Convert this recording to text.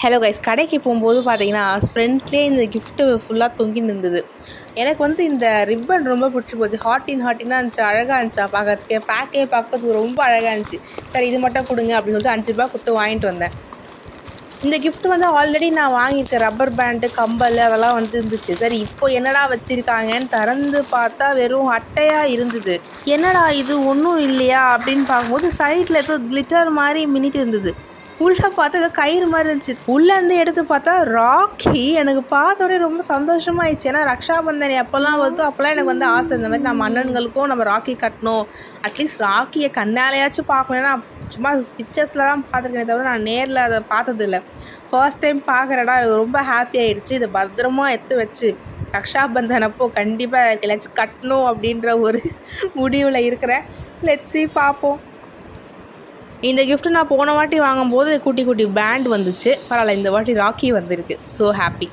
Hello guys கடைக்கு போகும்போது பார்த்தீங்கன்னா ஃப்ரெண்ட்லேயே இந்த கிஃப்ட்டு ஃபுல்லாக தொங்கின்னு இருந்தது. எனக்கு வந்து இந்த ரிப்பன் ரொம்ப பிடிச்சி போச்சு. ஹாட்டின் ஹாட்டினாக இருந்துச்சு அழகாக இருந்துச்சா பார்க்கறதுக்கு பேக்கே பார்க்கறதுக்கு ரொம்ப அழகாக இருந்துச்சு. சரி இது மட்டும் கொடுங்க அப்படின்னு சொல்லிட்டு அஞ்சு ரூபா கொடுத்து வாங்கிட்டு வந்தேன். இந்த கிஃப்ட் வந்து ஆல்ரெடி நான் வாங்கியிருக்கேன் ரப்பர் பேண்டு கம்பல் அதெல்லாம் வந்து இருந்துச்சு. சரி இப்போ என்னடா வச்சுருக்காங்கன்னு திறந்து பார்த்தா வெறும் அட்டையாக இருந்தது. என்னடா இது ஒன்றும் இல்லையா அப்படின்னு பார்க்கும்போது சைடில் ஏதோ கிளிட்டர் மாதிரி மின்னிட்டு இருந்தது. உள்ளே பார்த்தது ஏதோ கயிறு மாதிரி இருந்துச்சு. உள்ளேருந்து எடுத்து பார்த்தா ராக்கி. எனக்கு பார்த்தோடே ரொம்ப சந்தோஷமாயிடுச்சு. ஏன்னா ரக்ஷாபந்தன் எப்போல்லாம் வருதோ அப்போல்லாம் எனக்கு வந்து ஆசை. இந்த மாதிரி நம்ம அண்ணன்களுக்கும் நம்ம ராக்கி கட்டணும். அட்லீஸ்ட் ராக்கியை கண்ணாலையாச்சும் பார்க்கணும்னா சும்மா பிக்சர்ஸில் தான் பார்த்துருக்கேனே தவிர நான் நேரில் அதை பார்த்ததில்ல. ஃபர்ஸ்ட் டைம் பார்க்குறடா எனக்கு ரொம்ப ஹாப்பி ஆகிடுச்சு இதை பத்திரமா எடுத்து வச்சு ரக்ஷாபந்தன் அப்போ கண்டிப்பாக எல்லாச்சும் கட்டணும் அப்படின்ற ஒரு முடிவில் இருக்கிறேன். லெட்ஸி பார்ப்போம். இந்த கிஃப்ட் நான் போன வாட்டி வாங்கும்போது குட்டி குட்டி பேண்ட் வந்துச்சு. பரவாயில்ல இந்த வாட்டி ராக்கி வந்திருக்கு. So happy